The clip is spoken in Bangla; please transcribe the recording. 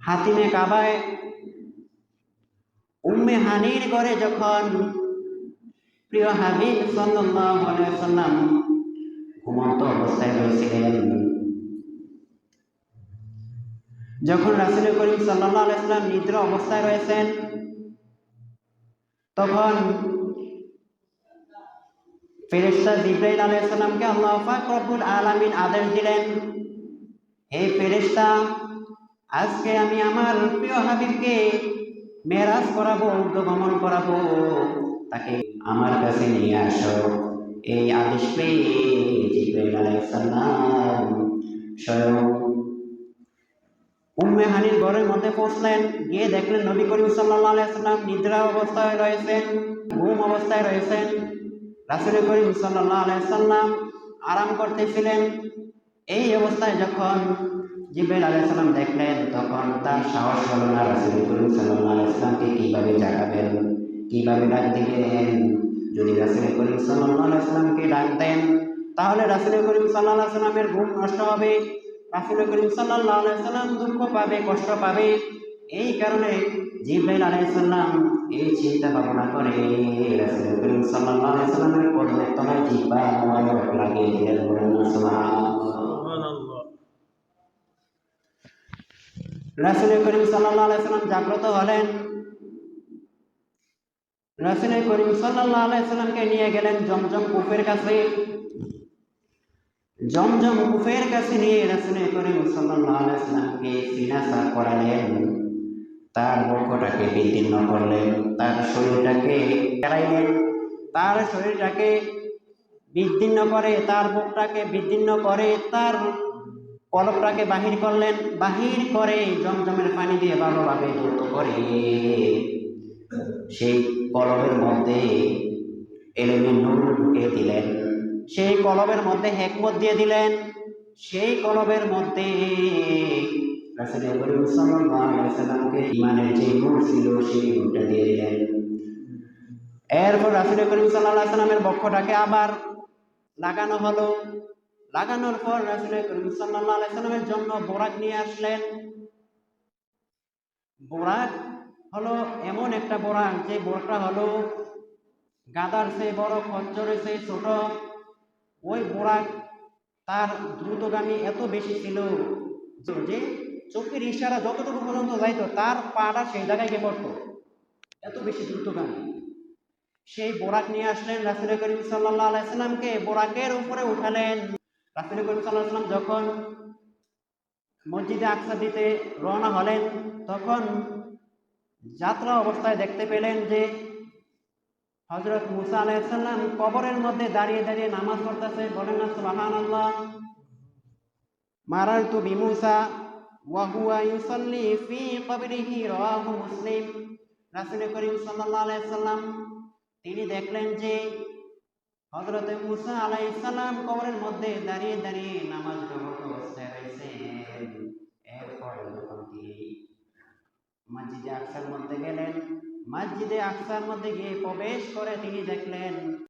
হাতিমে কাবায়। উম্মে হানির ঘরে যখন প্রিয় হাবিব সাল্লাম ঘুমন্ত অবস্থায় রয়েছিলেন, যখন রাসূল করিম আলাইহি সাল্লাম নিদ্রা অবস্থায় রয়েছেন, তখন ফেরেশতা জিব্রাইল আলাইহিস সালামকে আল্লাহ পাক রব্বুল আলামিন আদেশ দিলেন, হে ফেরেশতা আজকে আমি আমার প্রিয় হাবিবকে মেরাজ করাবো উর্দগমন করাবো। তাকে আমার কাছে নিয়ে আসো। এই আদেশ পেয়ে জিব্রাইল হানির ঘরের মধ্যে পৌঁছলেন। গিয়ে দেখলেন নবী করিম সাল্লাম নিদ্রা অবস্থায় রয়েছেন, ঘুম অবস্থায় রয়েছেন। রাসূল করিম সাল্লাল্লাহু আলাইহি সাল্লাম আরাম করতেছিলেন। এই অবস্থায় যখন জিব্রাইল আলাইহিস সালাম দেখলেন, তখন তার সাহস হলো না রাসূল করিম সাল্লাল্লাহু আলাইহি সাল্লামকে কীভাবে জাগাবেন, কীভাবে ডাক দিবেন। যদি রাসূল করিম সাল্লাল্লাহু আলাইহি সাল্লামকে ডাক দেন, তাহলে রাসূল করিম আলাইহি সাল্লামের ঘুম নষ্ট হবে। রাসূল করিম সাল্লাল্লাহু আলাইহি সাল্লাম দুঃখ পাবে, কষ্ট পাবে। এই কারণে জিব্রাইল আলাইহিস সালাম এই চিন্তা ভাবনা করে, রাসূল করিম সাল্লাল্লাহু আলাইহি সাল্লামের কদমের তলায় মোবারক লাগিয়ে দিলেন বলেন না সুবহানাল্লাহ রাসূল করিম সাল্লাম জাগ্রত হলেন। রাসূল করিম সাল্লাল্লাহু আলাইহি সাল্লামকে নিয়ে গেলেন জমজম কূপের কাছে। জমজম কুফের কাছে নিয়ে রাসূল করিম সাল্লাল্লাহু আলাইহি সাল্লামকে সিনাসা করালেন। তার বক্ষটাকে বিদীর্ণ করলেন, তার শরীরটাকে কেড়াইলেন তার শরীরটাকে বিদীর্ণ করে, তার বুকটাকে বিদীর্ণ করে, তার কলপটাকে বাহির করলেন, বাহির করে জমজমের পানি দিয়ে ভালোভাবে ধৌত করে। সেই কলবের মধ্যে এলেমে নূর ঢুকিয়ে দিলেন। সেই কলবের মধ্যে হেকমত দিয়ে দিলেন। সেই কলবের মধ্যে যে সেই দিলেন। এরপর রাসূল করিম সাল্লাল্লাহু আলাইহি সাল্লামের বক্ষটাকে আবার লাগানো হলো। লাগানোর পর রাসূল করিম সাল্লাল্লাহু আলাইহি সাল্লামের জন্য বোরাক নিয়ে আসলেন। বোরাক হলো এমন একটা বোরাক, যে বোরাকটা হলো গাদার চেয়ে বড়, খচ্চরের চেয়ে ছোট। ওই বোরাক তার দ্রুতগামী এত বেশি ছিল যে চোখের ইশারা যতটুকু পর্যন্ত যাইতো, তার পাটা সেই জায়গায় গিয়ে পড়তো। এত বেশি দ্রুতগামী। সেই বোরাক নিয়ে আসলেন রাসুল করিম সাল্লাহ আলাইসাল্লামকে বোরাকের উপরে উঠালেন। রাসুল করিম সাল্লাহ সাল্লাম যখন মসজিদে আকসা দিতে রওনা হলেন, তখন যাত্রা অবস্থায় দেখতে পেলেন যে হজরত মুসা আলাইসাল্লাম কবরের মধ্যে দাঁড়িয়ে দাঁড়িয়ে নামাজ পড়তেছে। বলেন না সুবাহান আল্লাহ মারার তু বিমুসা ওয়াহুয়া ইউসাল্লি ফি কবরিহি রাহু মুসলিম। রাসূল করিম সাল্লাল্লাহু আলাইহি সাল্লাম তিনি দেখলেন যে হযরত মুসা আলাই ইসালাম কবরের মধ্যে দাঁড়িয়ে দাঁড়িয়ে নামাজ গ্রহণ অবস্থায় রয়েছেন এরপর যখন তিনি মসজিদে আকসার মধ্যে গেলেন। মসজিদে আকসার মধ্যে গিয়ে প্রবেশ করে তিনি দেখলেন